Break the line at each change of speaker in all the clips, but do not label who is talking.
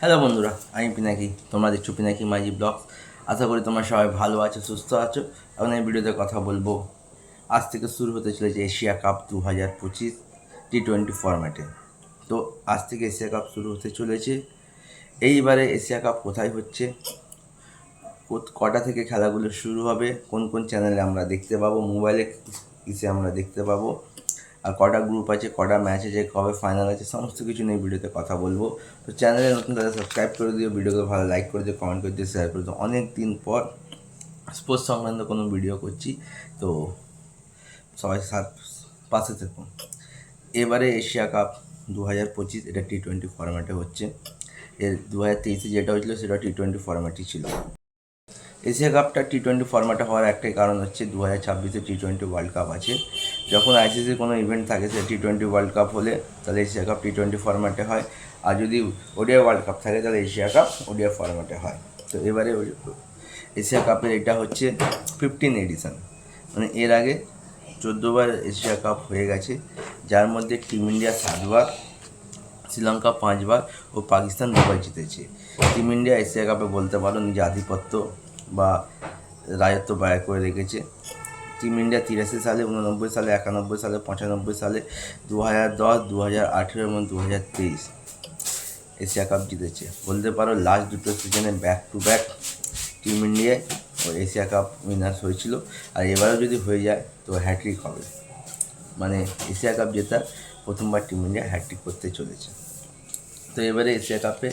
Hello বন্ধুরা, আমি পিনাকি। তোমরা দেখছ পিনাকি মাইজি ব্লগ আশা করি তোমরা সবাই ভালো আছো, সুস্থ আছো এখন এই ভিডিওতে কথা বলব। আজ থেকে শুরু হতে চলেছে এশিয়া কাপ দু হাজার পঁচিশ টি টোয়েন্টি ফরম্যাটে তো আজ থেকে এশিয়া কাপ শুরু হতে চলেছে। এইবারে এশিয়া কাপ কোথায় হচ্ছে? কটা থেকে খেলাগুলো শুরু হবে? কোন কোন চ্যানেলে আমরা দেখতে পাবো? মোবাইলে কিসে আমরা দেখতে পাবো? আর কটা গ্রুপ আছে, কটা ম্যাচ আছে, কবে ফাইনাল আছে, সমস্ত কিছু নিয়ে ভিডিওতে কথা বলব। তো চ্যানেলে নতুন তাদের সাবস্ক্রাইব করে দিও, ভিডিওকে ভালো লাইক করে দিও কমেন্ট করে দিও শেয়ার করে দিও। অনেক দিন পর স্পোর্টস সংক্রান্ত কোনো ভিডিও করছি। তো সবাই পাশে থাকুন এবারে এশিয়া কাপ দু হাজার পঁচিশ, এটা টি টোয়েন্টি ফরম্যাটে হচ্ছে। এর দু হাজার তেইশে যেটা হয়েছিল, সেটা টি টোয়েন্টি ফরম্যাটই ছিল। এশিয়া কাপটা টি টোয়েন্টি ফরম্যাটে হওয়ার একটাই কারণ হচ্ছে দু হাজার ছাব্বিশে টি টোয়েন্টি ওয়ার্ল্ড কাপ আছে। যখন আইসিসির কোনো ইভেন্ট থাকে সে টি টোয়েন্টি ওয়ার্ল্ড কাপ হলে, তাহলে এশিয়া কাপ টি টোয়েন্টি ফরম্যাটে হয়। আর যদি ওডিয়া ওয়ার্ল্ড কাপ থাকে, তাহলে এশিয়া কাপ ওডিয়া ফরম্যাটে হয়। তো এবারে এশিয়া কাপের এটা হচ্ছে ফিফটিন এডিশন মানে এর আগে চোদ্দোবার এশিয়া কাপ হয়ে গেছে। যার মধ্যে টিম ইন্ডিয়া সাতবার শ্রীলঙ্কা পাঁচবার ও পাকিস্তান দুবার জিতেছে। টিম ইন্ডিয়া এশিয়া কাপে বলতে পারো নিজে আধিপত্য বা রাজত্ব ব্যয় করে রেখেছে। টিম ইন্ডিয়া তিরাশি সালে, উননব্বই সালে, একানব্বই সালে, পঁচানব্বই সালে দু হাজার দশ দু হাজার আঠেরো এবং দু হাজার তেইশ এশিয়া কাপ জিতেছে। বলতে পারো লাস্ট দুটো সিজনে ব্যাক টু ব্যাক টিম ইন্ডিয়ায় এশিয়া কাপ উইনার্স হয়েছিল। আর এবারও যদি হয়ে যায়, তো হ্যাট্রিক হবে। মানে এশিয়া কাপ জেতার প্রথমবার টিম ইন্ডিয়া হ্যাট্রিক করতে চলেছে। তো এবারে এশিয়া কাপে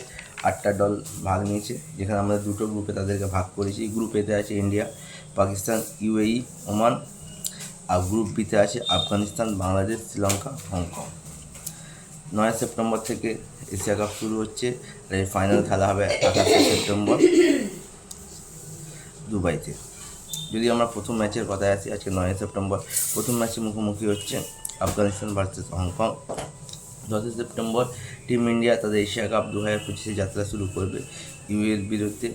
আটটা দল ভাগ নিয়েছে, যেখানে আমরা দুটো গ্রুপে তাদেরকে ভাগ করেছি। গ্রুপ এতে আছে ইন্ডিয়া পাকিস্তান ইউএই ওমান আর গ্রুপ বিতে আছে আফগানিস্তান বাংলাদেশ শ্রীলঙ্কা হংকং নয় সেপ্টেম্বর থেকে এশিয়া কাপ শুরু হচ্ছে, আর এই ফাইনাল খেলা হবে আঠাশে সেপ্টেম্বর দুবাইতে। যদি আমরা প্রথম ম্যাচের কথায় আসি, আজকে নয় সেপ্টেম্বর, প্রথম ম্যাচে মুখোমুখি হচ্ছে আফগানিস্তান ভার্সেস হংকং দশই সেপ্টেম্বর টিম ইন্ডিয়া তাদের এশিয়া কাপ দু হাজার পঁচিশে যাত্রা শুরু করবে। ইউএর বিরুদ্ধে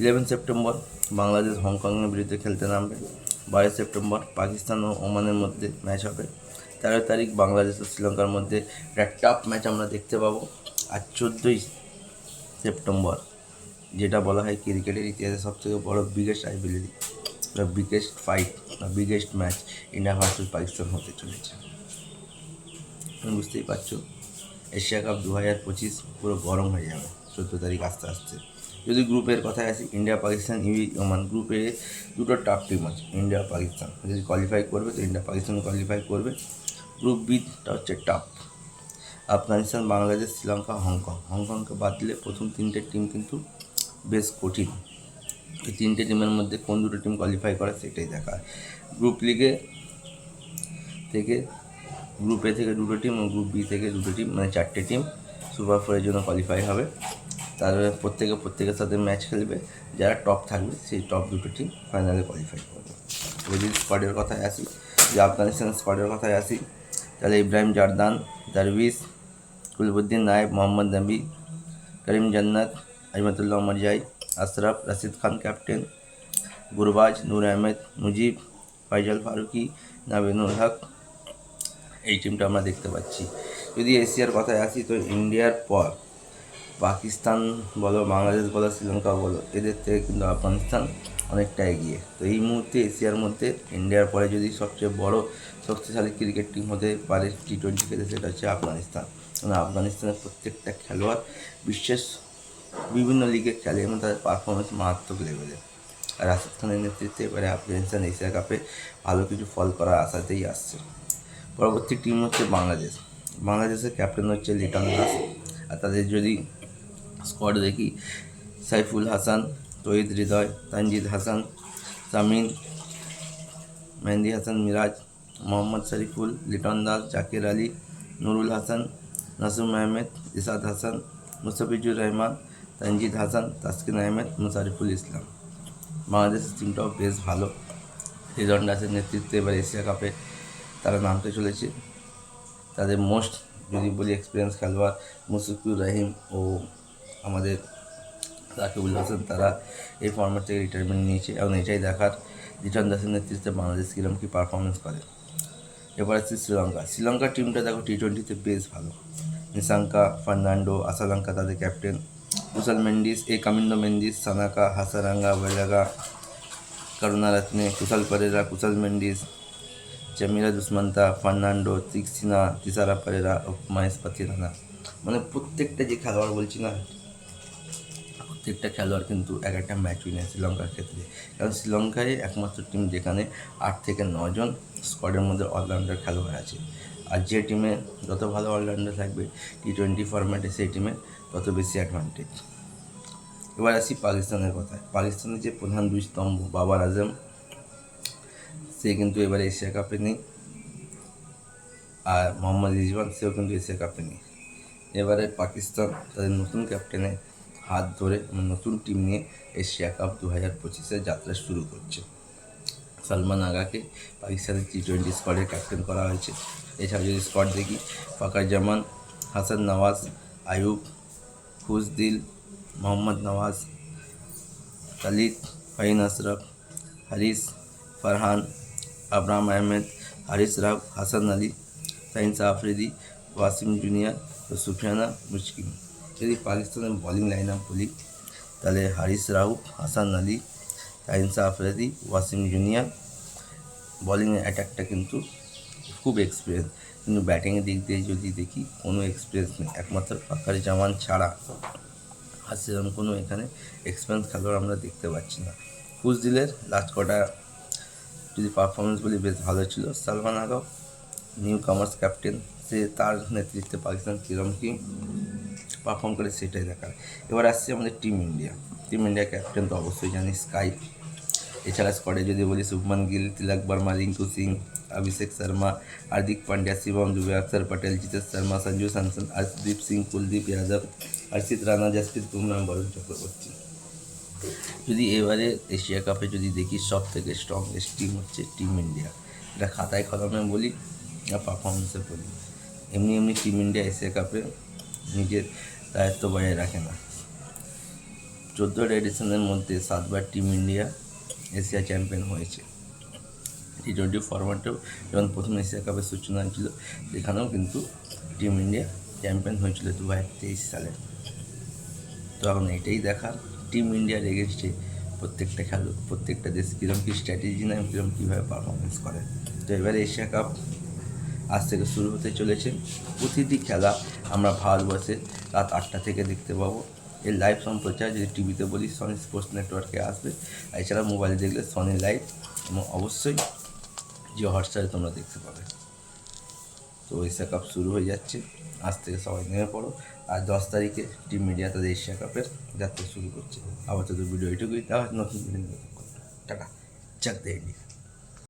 ইলেভেন সেপ্টেম্বর বাংলাদেশ হংকংয়ের বিরুদ্ধে খেলতে নামবে। বারোই সেপ্টেম্বর পাকিস্তান ও ওমানের মধ্যে ম্যাচ হবে। তেরো তারিখ বাংলাদেশ ও শ্রীলঙ্কার মধ্যে একটা টাফ ম্যাচ আমরা দেখতে পাবো। আর চোদ্দোই সেপ্টেম্বর যেটা বলা হয় ক্রিকেটের ইতিহাসে সবথেকে বড় বিগেস্ট আইবিলিটি বা বিগেস্ট ফাইট বা biggest match India versus Pakistan হতে চলেছে। তুমি বুঝতেই পারছ। এশিয়া কাপ দু হাজার পঁচিশ পুরো গরম হয়ে যাবে, চোদ্দ তারিখ আস্তে আস্তে। যদি গ্রুপের কথায় আসি ইন্ডিয়া পাকিস্তান ইউই ওমান গ্রুপে দুটো টাফ টিম আছে ইন্ডিয়া পাকিস্তান যদি কোয়ালিফাই করবে, তো ইন্ডিয়া পাকিস্তান কোয়ালিফাই করবে। গ্রুপ বিটা হচ্ছে tough Afghanistan, Bangladesh, Sri Lanka Hong Kong হংকংকে বাদ দিলে প্রথম তিনটে টিম কিন্তু বেশ কঠিন। এই তিনটে টিমের মধ্যে কোন দুটো টিম কোয়ালিফাই করে, সেটাই দেখা। গ্রুপ লিগে থেকে গ্রুপ এ থেকে দুটো টিম এবং গ্রুপ বি থেকে দুটো টিম মানে চারটে টিম সুপার ফোরের জন্য কোয়ালিফাই হবে। তারপরে প্রত্যেকে প্রত্যেকের সাথে ম্যাচ খেলবে। যারা টপ থাকবে, সেই টপ দুটো টিম ফাইনালে কোয়ালিফাই করবে। যদি স্কোয়াডের কথায় আসি যে আফগানিস্তান স্কোয়াডের কথায় আসি, তাহলে ইব্রাহিম জারদান দারভিস কুলবুদ্দিন নায়েব, মোহাম্মদ নবী করিম জান্নাত আজমতুল্লাহ মরজাই আশরাফ, রশিদ খান ক্যাপ্টেন গুরবাজ, নূর আহমেদ, মুজিব ফাইজাল ফারুকি, নাবিনুল হক এই টিমটা আমরা দেখতে পাচ্ছি। যদি এশিয়ার কথায় আসি, তো ইন্ডিয়ার পর পাকিস্তান বলো, বাংলাদেশ বলো, শ্রীলঙ্কা বলো, এদের থেকে কিন্তু আফগানিস্তান অনেকটা এগিয়ে। তো এই মুহূর্তে এশিয়ার মধ্যে ইন্ডিয়ার পরে যদি সবচেয়ে বড় শক্তিশালী ক্রিকেট টিম হতে পারে টি টোয়েন্টি খেলে সেটা হচ্ছে আফগানিস্তান। কারণ আফগানিস্তানের প্রত্যেকটা খেলোয়াড় বিশ্বের বিভিন্ন লিগে খেলে এবং তাদের পারফরমেন্স মারাত্মক লেভেলে আর রাশিদ খানের নেতৃত্বে এবারে আফগানিস্তান এশিয়া কাপে ভালো কিছু ফল করার আশাতেই আসছে। পরবর্তী টিম হচ্ছে বাংলাদেশ। বাংলাদেশের ক্যাপ্টেন হচ্ছে লিটন দাস। আর তাদের যদি স্কোয়াড দেখি, সাইফুল হাসান, তহিদ হৃদয়, তানজিদ হাসান, সামিন, মেহেন্দি হাসান, মিরাজ, মোহাম্মদ শরীফুল, লিটন দাস, জাকির আলী, নুরুল হাসান, নাসুম আহমেদ, ইসাদ হাসান, মুস্তাফিজুর রহমান, তানজিদ হাসান, তাসকিন আহমেদ মুসারিফুল ইসলাম। বাংলাদেশের টিমটাও বেশ ভালো। লিটন দাসের নেতৃত্বে এবার এশিয়া কাপে তারা নামতে চলেছে। তাদের মোস্ট যদি বলি এক্সপিরিয়েন্স খেলোয়াড় মুশফিকুর রহিম ও আমাদের রাকিবুল হাসান, তারা এই ফর্মেট থেকে রিটায়ারমেন্ট নিয়েছে এবং এটাই দেখার লিটন দাসের নেতৃত্বে বাংলাদেশ কীরকম কী পারফরমেন্স করে। এবার আসছে শ্রীলঙ্কা। শ্রীলঙ্কার টিমটা দেখো টি টোয়েন্টিতে বেশ ভালো। নিশাঙ্কা, ফার্নান্ডো, আসালঙ্কা তাদের ক্যাপ্টেন কুশল মেন্ডিস, এ কামিন্দ মেন্ডিস, সানাকা, হাসারাঙ্গা বেলাগা করুণারত্নে কুশাল পরেরা, কুশল মেন্ডিস জামিলা দুষ্মন্তা ফার্নান্ডো তিক্সিনা তিসারা পরেরা ও মহেশ পাতিরানা মানে প্রত্যেকটা যে খেলোয়াড় বলছি না, প্রত্যেকটা খেলোয়াড় কিন্তু এক একটা ম্যাচ উইনার শ্রীলঙ্কার ক্ষেত্রে। কারণ শ্রীলঙ্কায় একমাত্র টিম যেখানে আট থেকে নজন স্কোয়াডের মধ্যে অলরাউন্ডার খেলোয়াড় আছে। আর যে টিমে যত ভালো অলরাউন্ডার থাকবে টি টোয়েন্টি ফরম্যাটে সেই টিমে তত বেশি অ্যাডভান্টেজ এবার আসি পাকিস্তানের কথায়। পাকিস্তানের যে প্রধান দুই স্তম্ভ, বাবার আজম সে কিন্তু এবারে এশিয়া কাপে নেই। আর মোহাম্মদ রিজওয়ান, সেও কিন্তু এশিয়া কাপে নেই। এবারে পাকিস্তান তাদের নতুন ক্যাপ্টেনে হাত ধরে নতুন টিম নিয়ে এশিয়া কাপ দু হাজার পঁচিশে যাত্রা শুরু করছে। সালমান আগাকে পাকিস্তানের টি টোয়েন্টি স্কোয়াডের ক্যাপ্টেন করা হয়েছে। এছাড়া যদি স্কোয়াড দেখি ফাকার জামান, হাসান নওয়াজ আয়ুব খুশদিল মোহাম্মদ নওয়াজ, খালিদ ফাহিন আশরফ, হারিস, ফারহান আবরাম আহমেদ, হারিস রাব, হাসান আলী, সাইন্স আফ্রিদি, ওয়াসিম জুনিয়র ও সুফিয়ানা মুশকিম যদি পাকিস্তানের বলিং লাইন আপ বলি, তাহলে হারিস রাউফ হাসান আলী, সাইন্স আফ্রিদি, ওয়াসিম জুনিয়র বলিংয়ের অ্যাটাকটা কিন্তু খুব এক্সপিরিয়েন্স কিন্তু ব্যাটিংয়ের দিক দিয়ে যদি দেখি, কোনো এক্সপিরিয়েন্স নেই। একমাত্র ফাকার জামান ছাড়া আর সেরকম কোনো এখানে এক্সপিরিয়েন্স খেলোয়াড় আমরা দেখতে পাচ্ছি না। কুচদিলের লাস্ট কটা যদি পারফরমেন্স বলি বেশ ভালো ছিল, সালমান আগাও নিউ কামার্স ক্যাপ্টেন সে তার নেতৃত্বে পাকিস্তান কীরকম কি পারফর্ম করে সেটাই দেখার। এবার আসছে আমাদের team India team India captain তো অবশ্যই জানি স্কাই এছাড়া স্কোয়াডে যদি বলি শুভমান গিল, তিলক বর্মা, রিঙ্কু সিং, অভিষেক শর্মা, হার্দিক পান্ডিয়া, শিবম দুবে অক্ষর পটেল, জিতেশ শর্মা, সঞ্জু স্যামসন হর্ষদীপ সিং, কুলদীপ যাদব হর্ষিত রানা, জসপ্রীত বুমরাহ, বরুণ চক্রবর্তী। যদি এবারে এশিয়া কাপে যদি দেখি সব থেকে স্ট্রংগেস্ট টিম হচ্ছে টিম ইন্ডিয়া এটা খাতায় কলমে বলি আর পারফরমেন্সে বলি। এমনি এমনি টিম ইন্ডিয়া এশিয়া কাপে নিজের দায়িত্ব বজায় রাখে না। চোদ্দোটা এডিশনের মধ্যে সাতবার টিম ইন্ডিয়া এশিয়া চ্যাম্পিয়ন হয়েছে। টি টোয়েন্টি ফরম্যাটেও যখন প্রথম এশিয়া কাপের সূচনা হয়েছিল, সেখানেও কিন্তু টিম ইন্ডিয়া চ্যাম্পিয়ন হয়েছিল দু হাজার তেইশ সালে। তো এখন এটাই দেখার। টিম ইন্ডিয়ার এগেনস্টে প্রত্যেকটা খেলো, প্রত্যেকটা দেশ কীরকম কী স্ট্র্যাটেজি নেয় কীরকম কীভাবে পারফরমেন্স করে। তো এবারে এশিয়া কাপ আজ থেকে শুরু হতে চলেছে। প্রতিটি খেলা আমরা ভারতবর্ষে রাত আটটা থেকে দেখতে পাবো। এর লাইভ সম্প্রচার যদি টিভিতে বলি সনি স্পোর্টস নেটওয়ার্কে আসবে। এছাড়া মোবাইলে দেখলে সনি লাইভ এবং অবশ্যই জিও হটস্টারে তোমরা দেখতে পাবে। তো এশিয়া কাপ শুরু হয়ে যাচ্ছে। আজ থেকে সবাই নেমে পড়ো। আর দশ তারিখে টিম মিডিয়া তাদের এশিয়া কাপের যাত্রা শুরু করছে। আবার তাদের ভিডিও এটুকুই তাহলে নতুন টাটা। চাক ইন্ডিয়া